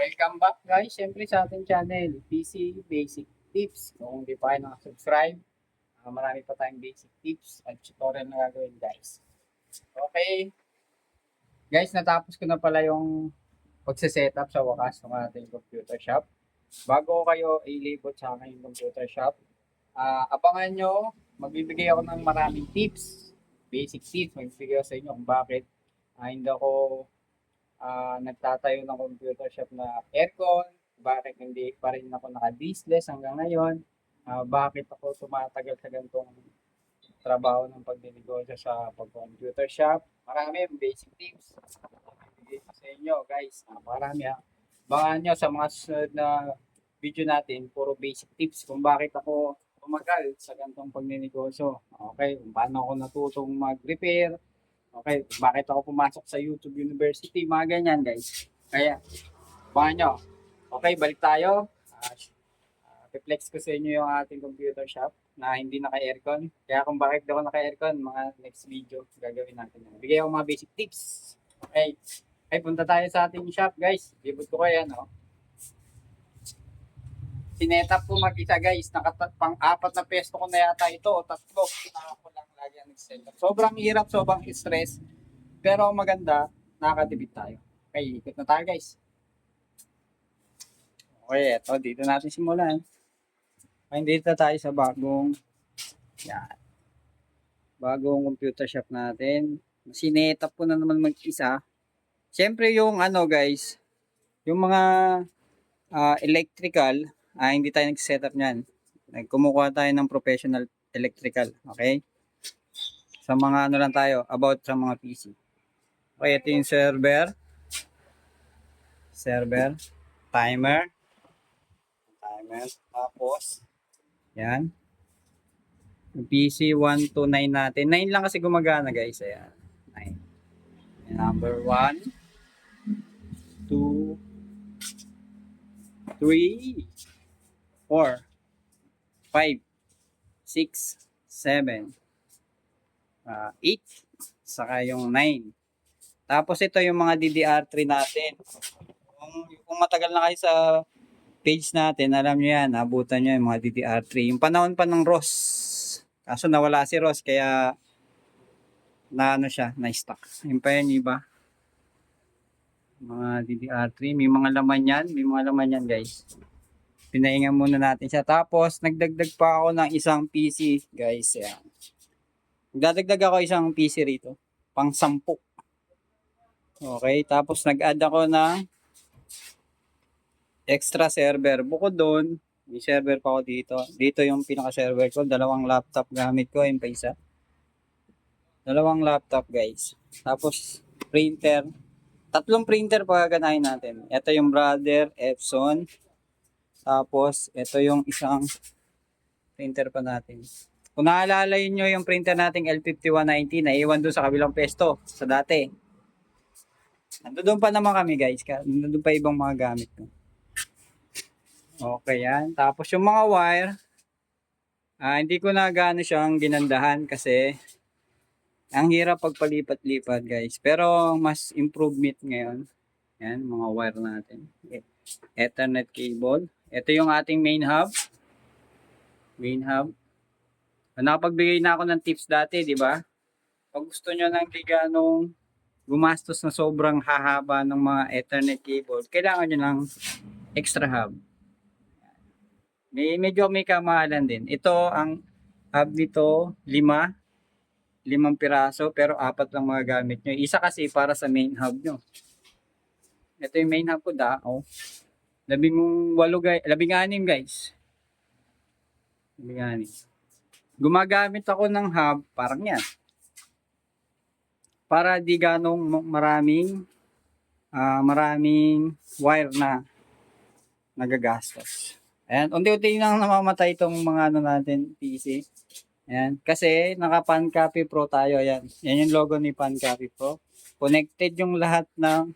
Welcome back guys, siyempre sa ating channel, PC Basic Tips. Kung hindi pa kayo nakasubscribe, uh, marami pa tayong basic tips at tutorial na gagawin guys. Okay. Guys, natapos ko na pala yung pagse-setup sa wakas ng ating computer shop. Bago kayo ilibot sa aking computer shop, ah, abangan nyo, magbibigay ako ng maraming tips, basic tips, magbibigay ako sa inyo kung bakit ah, hindi ako ah, nagtatayo ng computer shop na aircon, bakit hindi pa rin ako naka-diskless hanggang ngayon, ah, bakit ako tumatagal sa ganitong trabaho ng pagdinegosyo sa pag-computer shop. Marami basic tips. Bibigay ko sa inyo guys. Ah, marami ha. Bangan nyo sa mga susunod na video natin, puro basic tips kung bakit ako tumagal sa ganitong pagninegosyo. Okay, kung paano ako natutong mag-repair, Okay, bakit ako pumasok sa YouTube University, mga ganyan guys. Kaya, baka nyo. Okay, balik tayo. Uh, reflex ko sa inyo yung ating computer shop na hindi naka-aircon. Kaya kung bakit daw naka-aircon, mga next video gagawin natin. yan. Bigay ako mga basic tips. Okay. Okay, punta tayo sa ating shop guys. Libot ko kayo, no? Sinetap ko mag-isa guys. Nakatat pang apat na pesto ko na yata ito o tatlo. Kailangan ko lang lagi ang nag-setup. Sobrang hirap, sobrang stress. Pero maganda, nakakatipid tayo. Okay, ikot na tayo guys. Okay, eto, dito natin simulan. Okay, dito tayo sa bagong yan. Bagong computer shop natin. Sinetap ko na naman mag-isa. Siyempre yung ano guys, yung mga ah, electrical, ah, hindi tayo nag-setup niyan. Nagkumukuha tayo ng professional electrical, okay? Sa mga ano lang tayo, about sa mga PC. Okay, ito yung server. Server. Timer. Timer. Tapos, yan. Yung PC 129 natin. 9 lang kasi gumagana guys. Ayan. 9. Number 1. 2. 3. 4. 5. 6. 7. Ah, 8. Saka yung 9. Tapos ito yung mga DDR3 natin. Kung, kung matagal na kayo sa page natin, alam nyo yan, abutan nyo yung mga DDR3. Yung panahon pa ng ROS. Kaso nawala si ROS, kaya na ano siya, na-stock. Yung pa yan, iba. Mga DDR3, may mga laman yan, may mga laman yan guys. Pinahinga muna natin siya. Tapos, nagdagdag pa ako ng isang PC, guys. Yan. Nagdadagdag ako isang PC rito. Pang sampu. Okay, tapos nag-add ako ng extra server. Bukod doon, may server pa ako dito. Dito yung pinaka-server ko. Dalawang laptop gamit ko. Yung pa isa. Dalawang laptop, guys. Tapos, printer. Tatlong printer pagaganahin natin. Ito yung Brother Epson. Tapos, ito yung isang printer pa natin. Kung naalala nyo yung printer nating L5190 na iwan doon sa kabilang pesto sa dati. Nandun pa naman kami guys. Nandun pa ibang mga gamit ko. Okay yan. Tapos yung mga wire, ah, hindi ko na gaano siyang ginandahan kasi ang hirap pagpalipat-lipat guys. Pero mas improvement ngayon. Yan, mga wire natin. E- Ethernet cable. Ito yung ating main hub. Main hub. Nakapagbigay na ako ng tips dati, di ba? Pag gusto nyo ng di ganong gumastos na sobrang hahaba ng mga Ethernet cable, kailangan nyo ng extra hub. May, medyo may kamahalan din. Ito, ang hub nito, lima. Limang piraso, pero apat lang mga gamit nyo. Isa kasi para sa main hub nyo. Ito yung main hub ko, da. Oh. Labing walo guys, labing anim guys. Labing anim. Gumagamit ako ng hub, parang yan. Para di ganong ma- maraming ah, maraming wire na nagagastos. Ayan, unti-unti lang namamatay itong mga ano natin, PC. Ayan, kasi naka Pan Copy Pro tayo, ayan. Yan yung logo ni Pan Copy Pro. Connected yung lahat ng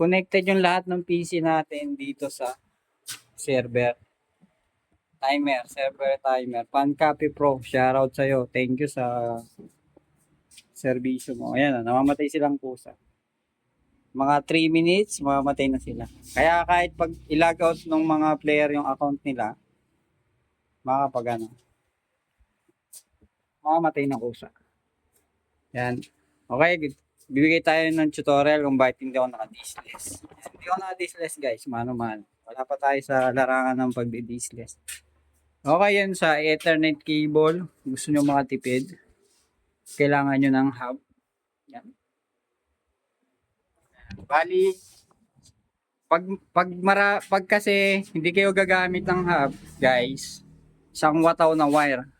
connected yung lahat ng PC natin dito sa server. Timer, server timer. Pan Copy Pro, shoutout sa'yo. Thank you sa serbisyo mo. Ayan, ah, namamatay silang pusa. mga 3 minutes, mamamatay na sila. Kaya kahit pag i-log out ng mga player yung account nila, makapag mamamatay na kusa. Yan. Okay, bibigay tayo ng tutorial kung bakit hindi ako naka-diskless. Yan, Hindi ako naka-diskless guys, mano-mano. Wala pa tayo sa larangan ng pagdi-diskless. Okay, yan sa Ethernet cable. Gusto nyo makatipid. Kailangan nyo ng hub. Yan. Bali, pag, pag, mara, pag kasi hindi kayo gagamit ng hub, guys, isang wataw na wire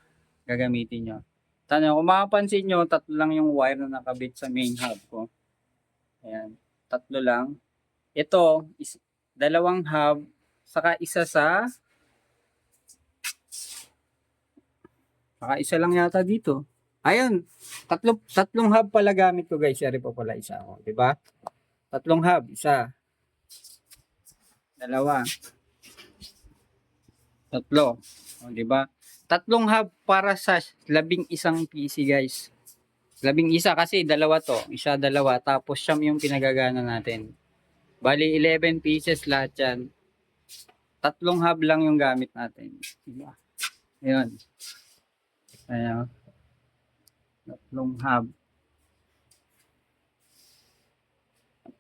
gagamitin nyo. Tanong, kung makapansin nyo, tatlo lang yung wire na nakabit sa main hub ko. Ayan, tatlo lang. Ito, is, dalawang hub, saka isa sa saka isa lang yata dito. Ayun, tatlo, tatlong hub pala gamit ko guys. Sorry po pala isa ako, di ba? Tatlong hub, isa. Dalawa. Tatlo. O, di ba? Tatlong hub para sa labing isang PC, guys. Labing isa kasi dalawa to. Isa, dalawa. Tapos siyam yung pinagagana natin. Bali, 11 pieces lahat yan. Tatlong hub lang yung gamit natin. Diba? Ayun. Ayan. Tatlong hub.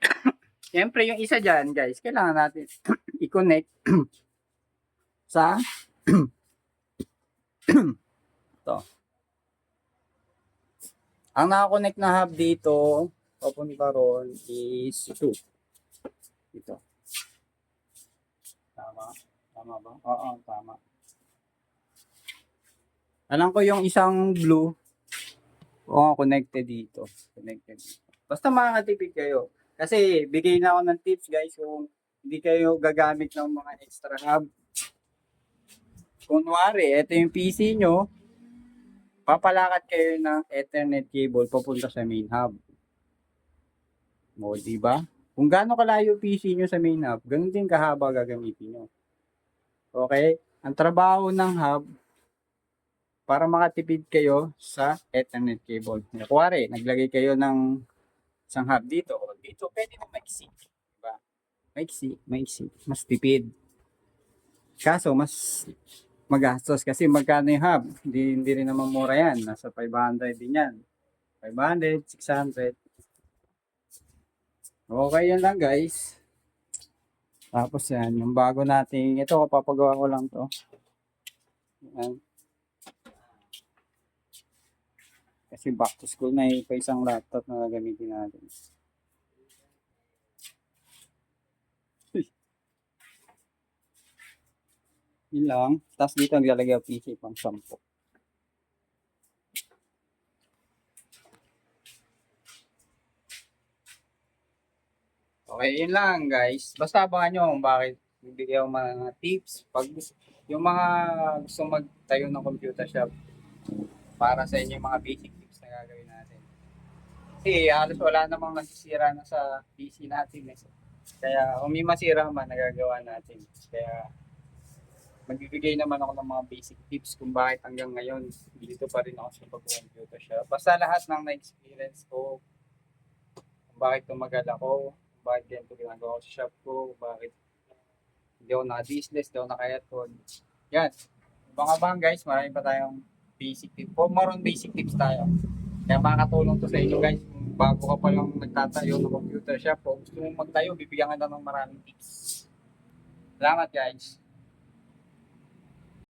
Siyempre, yung isa dyan, guys, kailangan natin i-connect sa to. Ang nakakonect na hub dito, papunta ron, is 2. Ito. Tama? Tama ba? Oo, tama. Alam ko yung isang blue, oo, connected dito. Connected. Basta makakatipid kayo. Kasi bigay na ako ng tips guys kung hindi kayo gagamit ng mga extra hub. Kunwari, ito yung PC nyo, papalakat kayo ng Ethernet cable papunta sa main hub. O, di ba? Kung gaano kalayo PC nyo sa main hub, ganun din kahaba gagamitin nyo. Okay? Ang trabaho ng hub, para makatipid kayo sa Ethernet cable. Kuwari, naglagay kayo ng isang hub dito o dito, pwede mo maiksi. Diba? Maiksi, maiksi. Mas tipid. Kaso, mas magastos kasi magkano yung hub? Hindi, hindi rin naman mura yan. Nasa 500 din yan. 500, 600. Okay yan lang guys. Tapos yan, yung bago nating, ito papagawa ko lang to. Yan. Kasi back to school na eh, pa isang laptop na gagamitin natin. Yun lang. Tapos dito naglalagay ang PC pang sampo. Okay, yun lang guys. Basta abangan nyo kung bakit bibigay ako mga tips. Pag gusto- yung mga gusto magtayo ng computer shop para sa inyo mga basic gagawin natin. Kasi halos wala namang nasisira na sa PC natin. Eh. Kaya kung may masira man, nagagawa natin. Kaya magbibigay naman ako ng mga basic tips kung bakit hanggang ngayon dito pa rin ako sa pag-computer shop. Basta lahat ng na-experience ko, kung bakit tumagal ako, kung bakit ganito ginagawa ko sa shop ko, bakit hindi ako naka-business, hindi ako naka-aircon. Yan. Abang-abang guys, marami pa tayong basic tips. Kung maroon basic tips tayo. Kaya makakatulong to sa inyo guys. Kung bago ka pa lang nagtatayo ng computer shop o gusto mong magtayo, bibigyan ka na ng maraming tips. Salamat guys.